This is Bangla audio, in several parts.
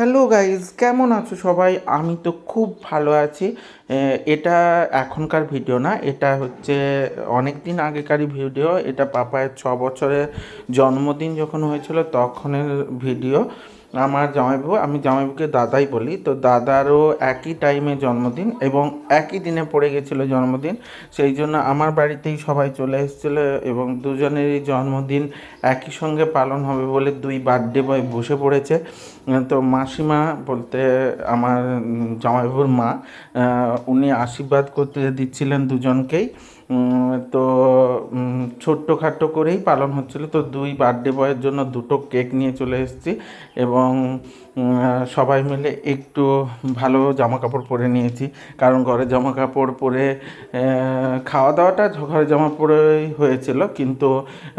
হ্যালো গাইজ কেমন আছো সবাই? আমি তো খুব ভালো আছি। এটা এখনকার ভিডিও না, এটা হচ্ছে অনেক দিন আগেকারই ভিডিও। এটা পাপায়ের ছ বছরের জন্মদিন যখন হয়েছিল, তখনের ভিডিও। আমার জামাইবাবু আমি জামাইবাবুকে দাদাই বলি। তো দাদারও একই টাইমে জন্মদিন এবং একই দিনে পড়ে গেছিল জন্মদিন। সেই জন্য আমার বাড়িতেই সবাই চলে এসেছিল এবং দুজনেরই জন্মদিন একই সঙ্গে পালন হবে বলে দুই বার্থডে বয় বসে পড়েছে। তো মাসিমা বলতে আমার জামাইবাবুর মা উনি আশীর্বাদ করতে দিচ্ছিলেন দুজনকেই। তো ছোট্টখাট্টো করেই পালন হচ্ছিল। তো দুই বার্থডে বয়ের জন্য দুটো কেক নিয়ে চলে এসেছি এবং উম, সবাই মিলে একটু ভালো জামা কাপড় পরে নিয়েছি। কারণ ঘরে জামা কাপড় পরে খাওয়া দাওয়াটা ঘরে জামা পরেই হয়েছিল। কিন্তু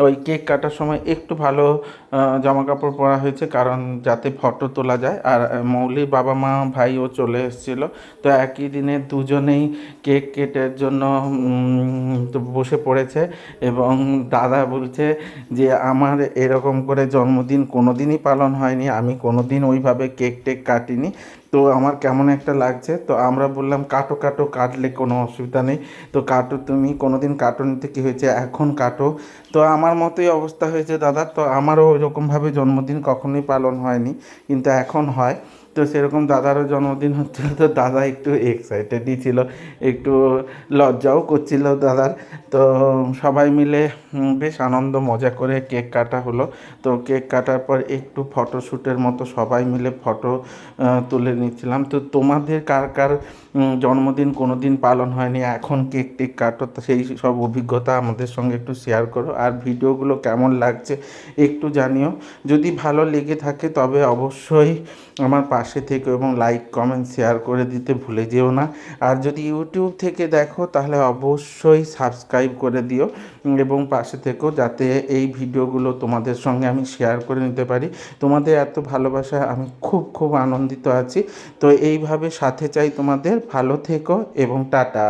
ওই কেক কাটার সময় একটু ভালো জামা কাপড় পরা হয়েছে। কারণ যাতে ফটো তোলা যায়। আর মৌলি বাবা মা ভাইও চলে এসেছিল। তো একই দিনে দুজনেই কেক কেটের জন্য বসে পড়েছে। এবং দাদা বলছে যে আমার এরকম করে জন্মদিন কোনো দিনই পালন হয়নি। আমি কোনো দিন ওইভাবে কেক টেক কাটিনি। তো আমার কেমন একটা লাগছে, তো আমরা বললাম, কাটো কাটো, কাটলে কোনো অসুবিধা নেই। তো কাটো, তুমি কোনো দিন কাটোনিতে কী হয়েছে? এখন কাটো। তো আমার মতোই অবস্থা হয়েছে দাদা। তো আমারও ওইরকমভাবে জন্মদিন কখনোই পালন হয়নি, কিন্তু এখন হয়। তো সেরকম দাদারও জন্মদিন হচ্ছিল, তো দাদা একটু এক্সাইটেডই ছিল, একটু লজ্জাও করছিল দাদার। তো সবাই মিলে বেশ আনন্দ, মজা করে কেক কাটা হলো। তো কেক কাটার পর একটু ফটোশ্যুটের মতো সবাই মিলে ফটো তুলে নিচ্ছিলাম। তো তোমাদের কার কার জন্মদিন কোনো দিন পালন হয়নি? এখন কেক টেক কাটো সেই সব অভিজ্ঞতা আমাদের সঙ্গে একটু শেয়ার করো। আর ভিডিওগুলো কেমন লাগছে একটু জানিও। যদি ভালো লেগে থাকে তবে অবশ্যই আমার পাশে থেকো এবং লাইক কমেন্ট শেয়ার করে দিতে ভুলে যেও না। আর যদি ইউটিউব থেকে দেখো, তাহলে অবশ্যই সাবস্ক্রাইব করে দিও এবং পাশে থেকো যাতে এই ভিডিওগুলো তোমাদের সঙ্গে আমি শেয়ার করে নিতে পারি। তোমাদের এত ভালোবাসা আমি খুব খুব আনন্দিত আছি। তো এইভাবে সাথে চাই তোমাদের। ভালো থেকো এবং টাটা।